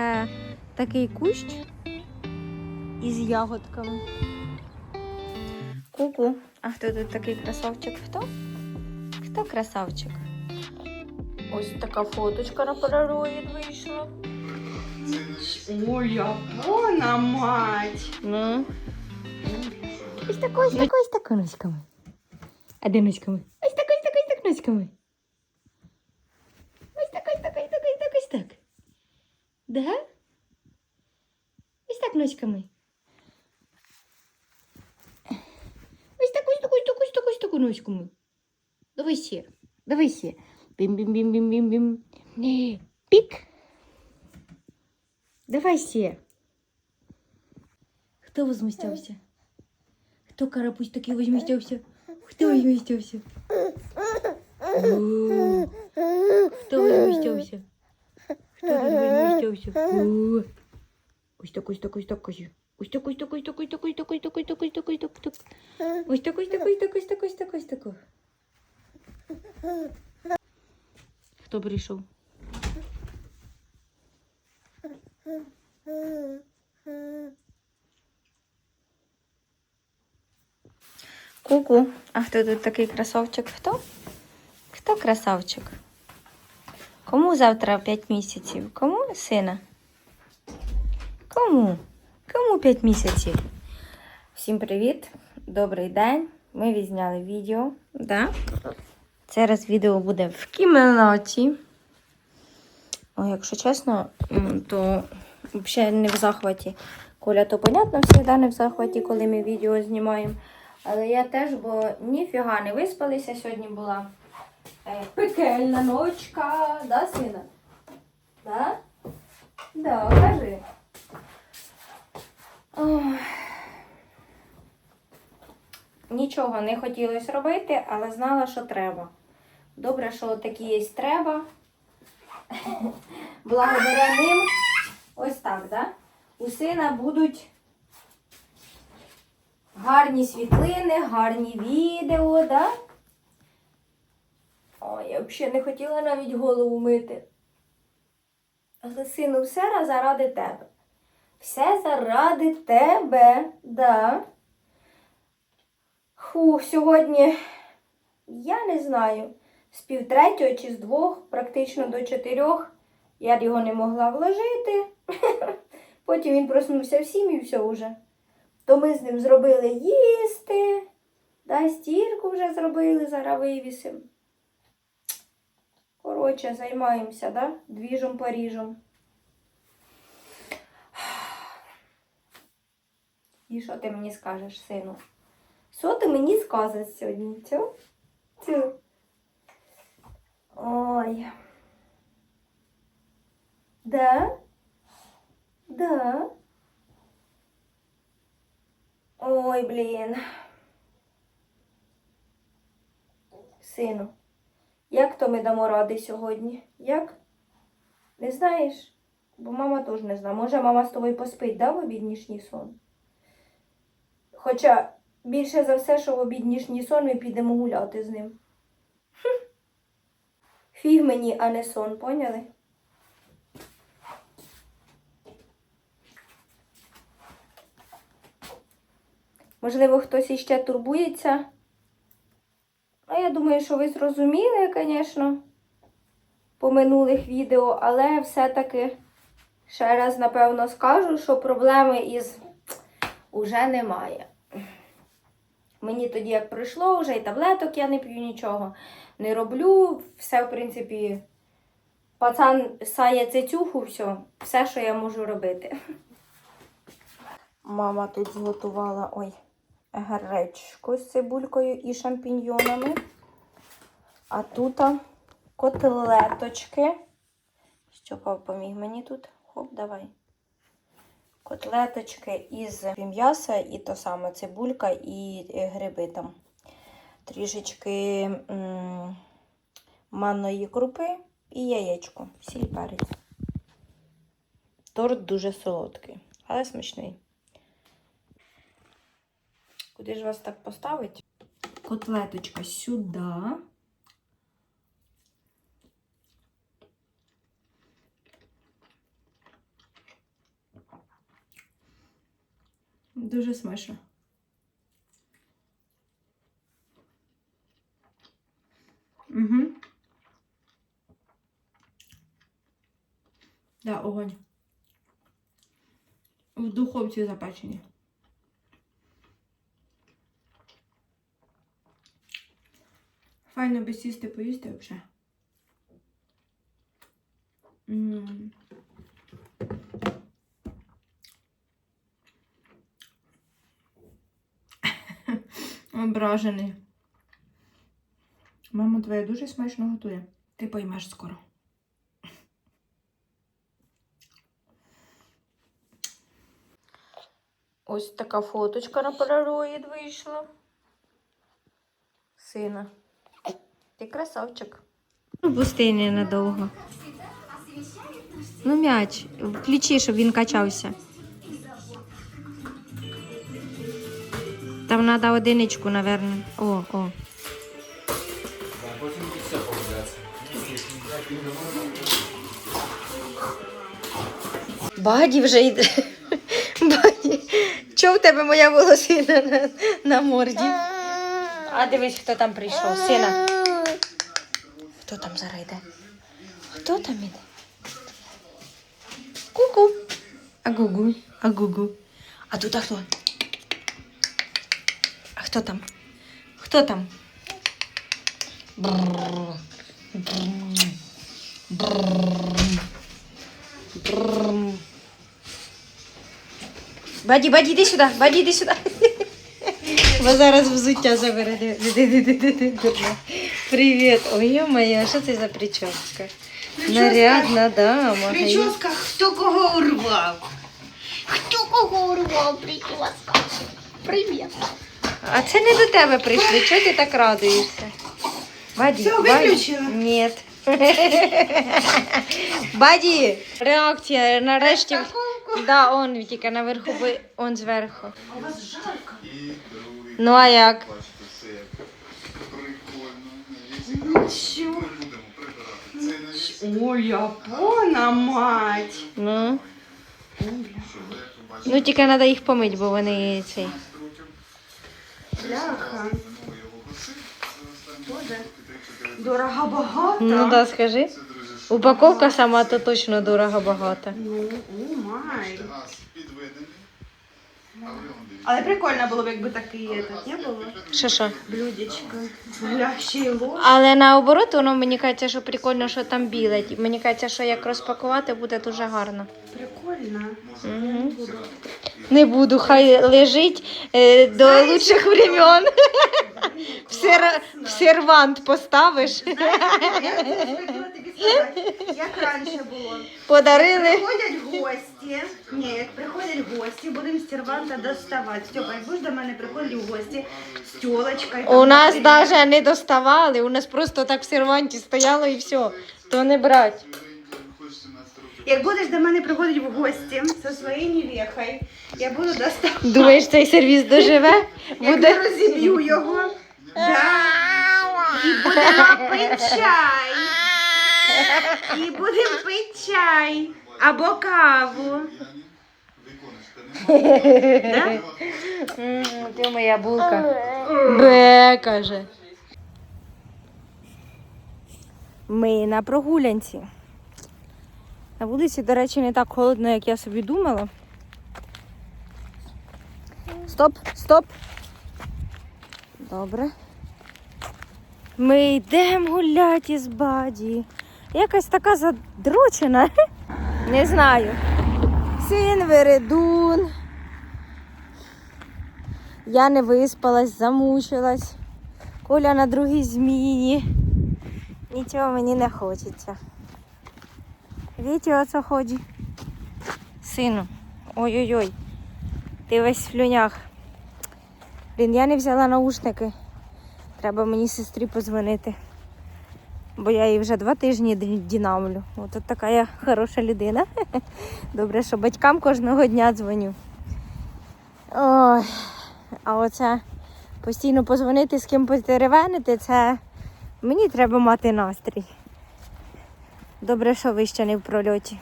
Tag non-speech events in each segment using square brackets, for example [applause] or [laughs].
Е, Такий кущ із ягодками. Ку-ку. А хто тут такий красавчик? Хто? Хто красавчик? Ось така фоточка на полароїд вийшла. Ой, япона мать! Ну. Ось такою, ось такою, ось такою носиками. А де носиками? Ось так, ось так, ось так носиками. Да? Ось так носиками. Ось так, ось так, ось так, ось так, ось так носиками. Давай ще. Давай ще. Бім-бім-бім-бім-бім-бім. Ні. Пік. Давай ще. Хто возмущався? Хто карапусь такий возмущався? Хто возмущався? О, Хто возмущався? Хто тут возмущався? Ось так, ось так, ось так, ось. Ось так, ось так, ось так, ось так, ось так, ось так, ось так, ось так, ось так, ось так. Ось так, ось так, ось так, ось так, ось так, ось так. Хто прийшов? Ку-ку. А хто тут такий красавчик? Хто? Хто красавчик? Кому завтра 5 місяців? Кому сина? Кому? Кому 5 місяців? Всім привіт! Добрий день. Ми відзняли відео. Да? Зараз відео буде в кімнаті. О, якщо чесно, то взагалі не в захваті. Коля, то понятно, завжди не в захваті, коли ми відео знімаємо. Але я теж, бо ніфіга не виспалися. Сьогодні була пекельна ночка. Да, сина? Да? Да, кажи. Нічого не хотілося робити, але знала, що треба. Добре, що такі є треба. [laughs] Благодаря ним ось так, да? У сина будуть гарні світлини, гарні відео, да? Ой, я взагалі не хотіла навіть голову мити. Але сину, все заради тебе. Все заради тебе, да. Фу, сьогодні я не знаю, з півтретього чи з двох, практично до чотирьох. Я його не могла вложити. [laughs] Потім він проснувся в сім і все вже. То ми з ним зробили їсти, да, стірку вже зробили, зараз вивісимо. Коротше, займаємося, да? Двіжом Паріжем. І що ти мені скажеш, сину? Що ти мені скажеш сьогодні? Цю? Цю. Ой. Да? Да. Ой, блін. Сину, як то ми дамо ради сьогодні? Як? Не знаєш? Бо мама теж не знає. Може, мама з тобою поспить, да, в обіднішній сон? Хоча більше за все, що в обіднішній сон ми підемо гуляти з ним. Фіг мені, а не сон, поняли? Можливо, хтось іще турбується. Я думаю, що ви зрозуміли, звісно, по минулих відео, але все-таки ще раз, напевно, скажу, що проблеми із уже немає. Мені тоді як пройшло, вже і таблеток я не п'ю нічого, не роблю. Все, в принципі, пацан сає цицюху, все, все, що я можу робити. Мама тут зготувала ой, гречку з цибулькою і шампіньйонами. А тут котлеточки. Стьопа поміг мені тут. Хоп, давай. Котлеточки із м'яса і то саме цибулька і е, гриби там. Трішечки манної крупи і яєчко. Сіль перець. Торт дуже солодкий, але смачний. Куди ж вас так поставить? Котлеточка сюди. Дуже смачно. Угу. Да, огонь. В духовці запечені. Файно би сісти поїсти взагалі. [laughs] Ображений. Мама твоя дуже смачно готує. Ти поймеш скоро. Ось така фоточка на Polaroid вийшла. Сина. Ти красавчик. Пусти ненадовго. Ну, м'яч. Включи, щоб він качався. Там треба одиничку, напевно. О, о. Баді вже йде. Баді. Чого в тебе моя волосина на, на морді? А дивись, хто там прийшов. Сина. Хто там зараз йде? Хто там іде? Ку-ку. А гугу. А гугу. А тут а хто? А хто там? Хто там? Бррр. Бррр. Бррр. Бррр. Баді, баді, іди сюди, баді, іди сюди. Бо зараз взуття забере. Диди, Привіт. Ой, моя, що це за прическа? Нарядна дама. Прическа, хто кого урвав? Хто кого урвав прическа? Привіт. А це не до тебе прийшли. Чого ти так радуєшся? Баді, Все, Баді. Ні. Баді, реакція нарешті. Да, он тільки наверху, ви- он зверху. У вас жарко. Ну а як прикольно. Нічого. Ой, япона мать. Ну. Ну тільки треба їх помити, бо вони цей. Бляха. Минуло його гасив. Це останні Боже. роки 3-4 Дорого багато. Ну да, скажи. Упаковка сама то точно дорого багато. Ну, о май. газ підведений. А ви он дивіться. Але прикольно було б, якби такий этот, не було? Що що? Блюдечко. Гля, ще й ложка. Але наоборот, воно мені кажеться, що прикольно, що там біле. Мені кажеться, що як розпакувати, буде дуже гарно. Прикольно. Угу. Не буду, хай лежить е, до лучших времен. В, сер... в сервант поставиш. Я тобі сказати, як [laughs] раніше було. Подарили. Приходять гості. Ні, як приходять гості, будемо з серванта доставати. Степа, як будеш до мене приходять гості з тілочкою. У нас навіть не доставали, у нас просто так в серванті стояло і все. То не брать. Хоч 17 років. Як будеш до мене приходити в гості зі своєю невехою, я буду доставати. Думаєш, цей сервіс доживе? [laughs] Як я розіб'ю його. [laughs] Да. І будемо пити чай. І будемо пити чай. Або каву. Да? М, Ти моя булка. Бе, каже. Ми на прогулянці. На вулиці, до речі, не так холодно, як я собі думала. Стоп, стоп. Добре. Ми йдемо гуляти з баді. Якась така задрочена. [laughs] Не знаю. Син вередун. Я не виспалась, замучилась. Коля на другій зміні. Нічого мені не хочеться. Вітя оце ході. Сину. Ой-ой-ой. Ти весь в слюнях. Блін, я не взяла наушники. Треба мені сестрі позвонити. Бо я її вже два тижні ді- дінамлю. От така я хороша людина. [laughs] Добре, що батькам кожного дня дзвоню. Ой. А оце постійно позвонити з ким потеревенити, це мені треба мати настрій. Добре, що ви ще не в прольоті.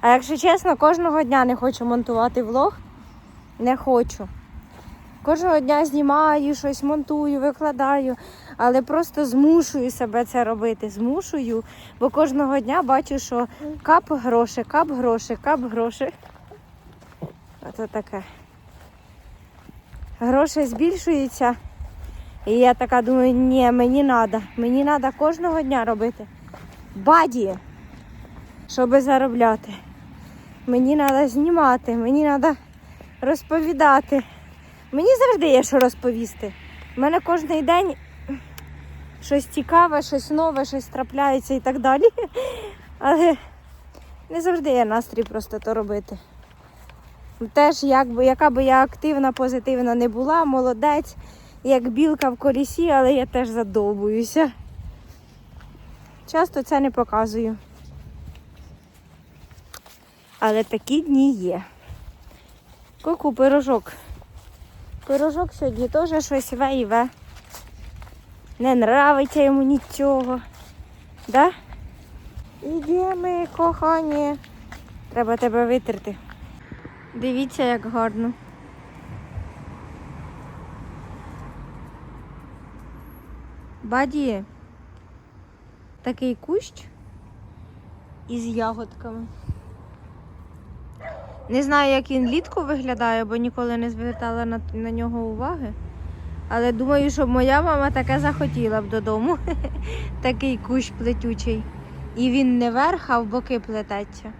А якщо чесно, кожного дня не хочу монтувати влог, Не хочу. Кожного дня знімаю щось, монтую, викладаю, але просто змушую себе це робити. Змушую, бо кожного дня бачу, що кап гроші, кап гроші, кап гроші. Ото таке. Гроші збільшуються. І я така думаю, ні, мені треба. Мені треба кожного дня робити. Баді, щоб заробляти. Мені треба знімати, мені треба розповідати. Мені завжди є що розповісти. У мене кожен день щось цікаве, щось нове, щось трапляється і так далі. [laughs] Але не завжди є настрій просто то робити. Теж, якби, яка би я активна, позитивна не була, молодець, як білка в колісі, але я теж задовбуюся. Часто це не показую. Але такі дні є. Ку-ку, пирожок. Пирожок сьогодні теж щось ве і ве. Не нравиться йому нічого. Да? Ідемо, кохані. Треба тебе витерти. Дивіться, як гарно. Баді. Такий кущ із ягодками. Не знаю, як він літку виглядає, бо ніколи не звертала на, на нього уваги. Але думаю, що моя мама таке захотіла б додому. [laughs] Такий кущ плетючий. І він не верх, а в боки плететься.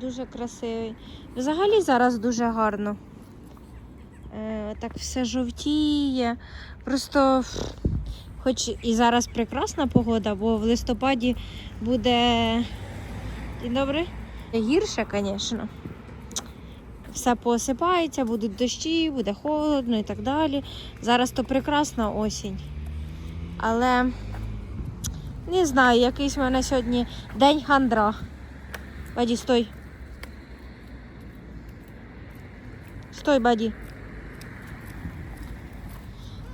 Дуже красивий. Взагалі зараз дуже гарно. Е, так все жовтіє. Просто, хоч і зараз прекрасна погода, бо в листопаді буде і добре. Гірше, звісно. Все посипається, будуть дощі, буде холодно і так далі. Зараз то прекрасна осінь. Але не знаю, якийсь в мене сьогодні день хандра. Баді, стой. Стой, баді.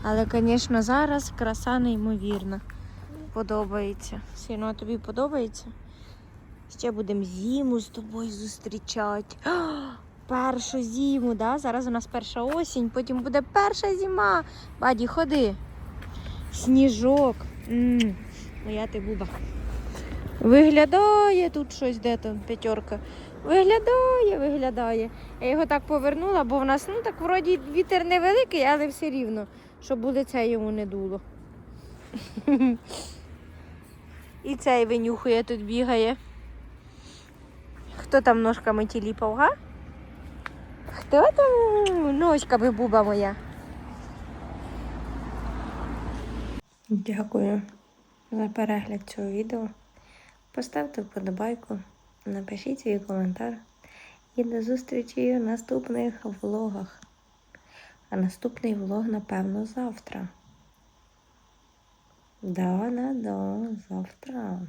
Але, звісно, зараз краса неймовірна. Подобається. Сіно, тобі подобається? Ще будемо зиму з тобою зустрічати. [gasps] Першу зиму, да? Зараз у нас перша осінь, потім буде перша зима. Баді, ходи. Сніжок. м Моя ти буба. Виглядає тут щось, де там п'ятерка. Виглядає, виглядає. Я його так повернула, бо в нас ну так вроді вітер невеликий, але все рівно, щоб лице йому не дуло. І цей винюхує тут бігає. Хто там ножками тіліпав, га? Хто там ножками буба моя? Дякую за перегляд цього відео. Поставте вподобайку, напишіть свій коментар і до зустрічі в наступних влогах. А наступний влог, напевно, завтра. Да, да, да, завтра.